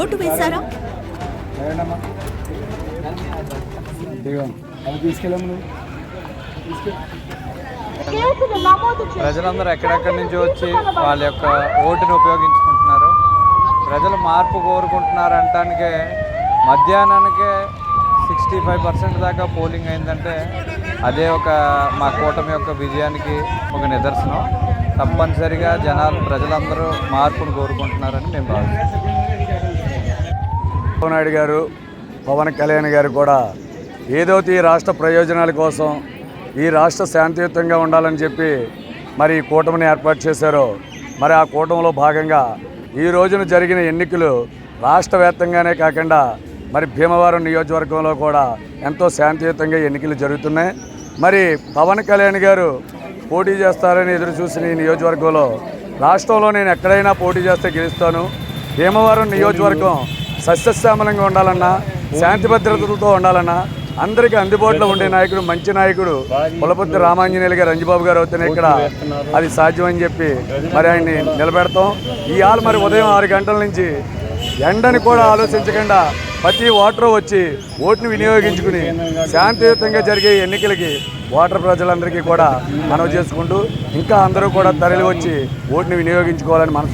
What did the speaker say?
Vote వేశారా? ప్రజలందరూ ఎక్కడెక్కడి నుంచి వచ్చి వాళ్ళ యొక్క ఓటుని ఉపయోగించుకుంటున్నారు? ప్రజలు మార్పు కోరుకుంటున్నారు అంటానికే మధ్యాహ్నానికే సిక్స్టీ ఫైవ్ పర్సెంట్ దాకా పోలింగ్ అయిందంటే అదే ఒక మా కూటమి యొక్క విజయానికి ఒక నిదర్శనం. తప్పనిసరిగా జనాలు ప్రజలందరూ మార్పును కోరుకుంటున్నారని మేము భావిస్తున్నాం చంద్రబాబు నాయుడు గారు పవన్ కళ్యాణ్ గారు కూడా ఏదో ఈ రాష్ట్ర ప్రయోజనాల కోసం ఈ రాష్ట్ర శాంతియుతంగా ఉండాలని చెప్పి మరి ఈ కూటమిని ఏర్పాటు చేశారో మరి ఆ కూటమిలో భాగంగా ఈ రోజున జరిగిన ఎన్నికలు రాష్ట్ర వ్యాప్తంగానే కాకుండా మరి భీమవరం నియోజకవర్గంలో కూడా ఎంతో శాంతియుతంగా ఎన్నికలు జరుగుతున్నాయి. మరి పవన్ కళ్యాణ్ గారు పోటీ చేస్తారని ఎదురు చూసిన ఈ నియోజకవర్గంలో రాష్ట్రంలో నేను ఎక్కడైనా పోటీ చేస్తే గెలుస్తాను. భీమవరం నియోజకవర్గం సస్యశ్యామలంగా ఉండాలన్నా శాంతి భద్రతలతో ఉండాలన్నా అందరికీ అందుబాటులో ఉండే నాయకుడు మంచి నాయకుడు పులపతి రామాంజనేయులు గారు రంజిబాబు గారు అవుతేనే ఇక్కడ అది సాధ్యమని చెప్పి మరి ఆయన్ని నిలబెడతాం. ఇవాళ మరి ఉదయం ఆరు గంటల నుంచి ఎండని కూడా ఆలోచించకుండా ప్రతి ఓటరు వచ్చి ఓటును వినియోగించుకుని శాంతియుతంగా జరిగే ఎన్నికలకి ఓటర్ ప్రజలందరికీ కూడా మనవి చేసుకుంటూ ఇంకా అందరూ కూడా తరలి వచ్చి ఓటుని వినియోగించుకోవాలని మనసు